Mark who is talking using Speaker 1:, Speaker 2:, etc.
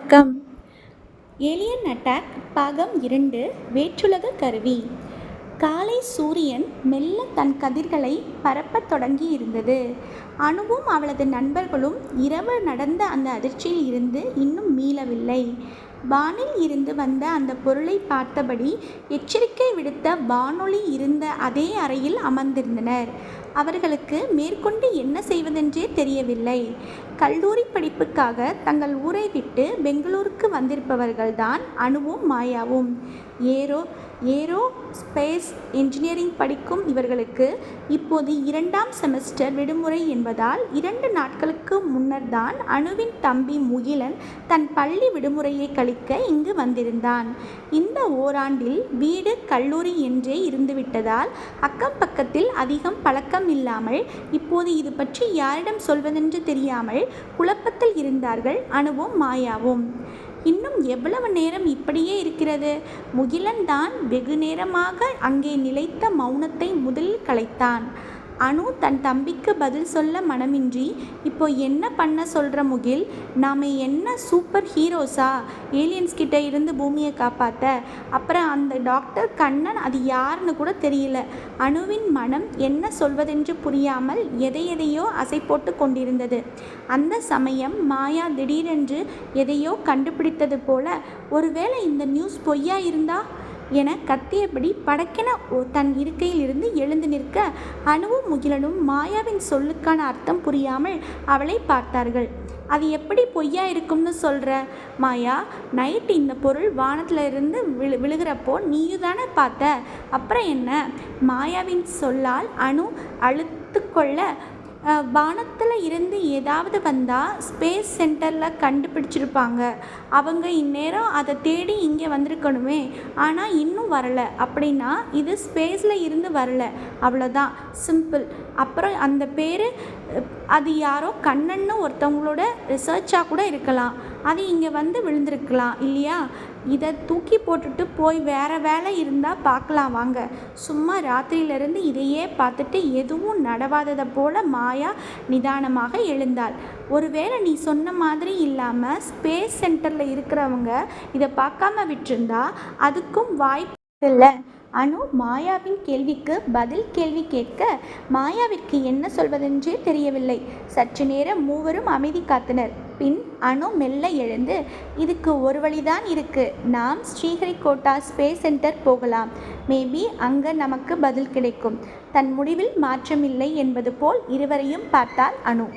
Speaker 1: வணக்கம். Alien attack பாகம் இரண்டு வேற்றுலக கருவி. காலை சூரியன் மெல்ல தன் கதிர்களை பரப்பத் தொடங்கி இருந்தது அணுவும் அவளது நண்பர்களும் இரவு நடந்த அந்த அதிர்ச்சியில் இருந்து இன்னும் மீளவில்லை. வானில் இருந்து வந்த அந்த பொருளை பார்த்தபடி எச்சரிக்கை விடுத்த வானொலி இருந்த அதே அறையில் அமர்ந்திருந்தனர். அவர்களுக்கு மேற்கொண்டு என்ன செய்வதென்றே தெரியவில்லை. கல்லூரி படிப்புக்காக தங்கள் ஊரை விட்டு பெங்களூருக்கு வந்திருப்பவர்கள்தான் அணுவும் மாயாவும். ஏரோ ஏரோ ஸ்பேஸ் இன்ஜினியரிங் படிக்கும் இவர்களுக்கு இப்போது இரண்டாம் செமஸ்டர் விடுமுறை என்பதால் இரண்டு நாட்களுக்கு முன்னர் தான் அணுவின் தம்பி முகிலன் தன் பள்ளி விடுமுறையை கழிக்க இங்கு வந்திருந்தான். இந்த ஓராண்டில் வீடு கல்லூரி என்றே இருந்துவிட்டதால் அக்கம் பக்கத்தில் அதிகம் பழக்கம் இல்லாமல் இப்போது இது பற்றி யாரிடம் சொல்வதென்று தெரியாமல் குழப்பத்தில் இருந்தார்கள் அணுவும் மாயாவும். எவ்வளவு நேரம் இப்படியே இருக்கிறது? முகிலன் தான் வெகு நேரமாக அங்கே நிலைத்த மௌனத்தை முதலில் கலைத்தான். அனு தன் தம்பிக்கு பதில் சொல்ல மனமின்றி இப்போ என்ன பண்ண சொல்கிற முகில்? நாம் என்ன சூப்பர் ஹீரோஸா ஏலியன்ஸ் கிட்ட இருந்து பூமியை காப்பாற்ற அப்புறம் அந்த டாக்டர் கண்ணன் அது யாருன்னு கூட தெரியல. அணுவின் மனம் என்ன சொல்வதென்று புரியாமல் எதை எதையோ அசை போட்டு கொண்டிருந்தது. அந்த சமயம் மாயா திடீரென்று எதையோ கண்டுபிடித்தது போல ஒருவேளை இந்த நியூஸ் பொய்யா இருந்தா? என கத்தியபடி படக்கென தன் இருக்கையில் இருந்து எழுந்து நிற்க அணுவும் முகிலனும் மாயாவின் சொல்லுக்கான அர்த்தம் புரியாமல் அவளை பார்த்தார்கள். அது எப்படி பொய்யா இருக்கும்னு சொல்கிற மாயா நைட் இந்த பொருள் வானத்தில் இருந்து விழு விழுகிறப்போ நீயும் தானே பார்த்த? அப்புறம் என்ன மாயாவின் சொல்லால் அணு அழுத்து கொள்ள வானத்தில் இருந்து ஏதாவது வந்தால் ஸ்பேஸ் சென்டரில் கண்டுபிடிச்சிருப்பாங்க. அவங்க இந்நேரம் அதை தேடி இங்கே வந்திருக்கணுமே. ஆனால் இன்னும் வரலை. அப்படின்னா இது ஸ்பேஸில் இருந்து வரல. அவ்வளோதான் சிம்பிள் அப்புறம் அந்த பேர் அது யாரோ கண்ணன்னு ஒருத்தவங்களோட ரிசர்ச்சாக கூட இருக்கலாம். அது இங்கே வந்து விழுந்திருக்கலாம் இல்லையா? இதை தூக்கி போட்டுட்டு போய் வேறு வேலை இருந்தால் பார்க்கலாம் வாங்க. சும்மா ராத்திரியிலேருந்து இதையே பார்த்துட்டு எதுவும் நடவாததை போல் மாயா நிதானமாக எழுந்தாள். ஒருவேளை நீ சொன்ன மாதிரி இல்லாமல் ஸ்பேஸ் சென்டரில் இருக்கிறவங்க இதை பார்க்காம விட்டுருந்தா அதுக்கும் வாய்ப்பு இல்லை. அனு மாயாவின் கேள்விக்கு பதில் கேள்வி கேட்க மாயாவிற்கு என்ன சொல்வதென்றே தெரியவில்லை. சற்று நேரம் மூவரும் அமைதி காத்தனர். பின் அணு மெல்ல எழுந்து இதுக்கு ஒரு வழிதான் இருக்கு. நாம் ஸ்ரீஹரிகோட்டா ஸ்பேஸ் சென்டர் போகலாம். மேபி அங்கே நமக்கு பதில் கிடைக்கும். தன் முடிவில் மாற்றமில்லை என்பது போல் இருவரையும் பார்த்தால் அனு.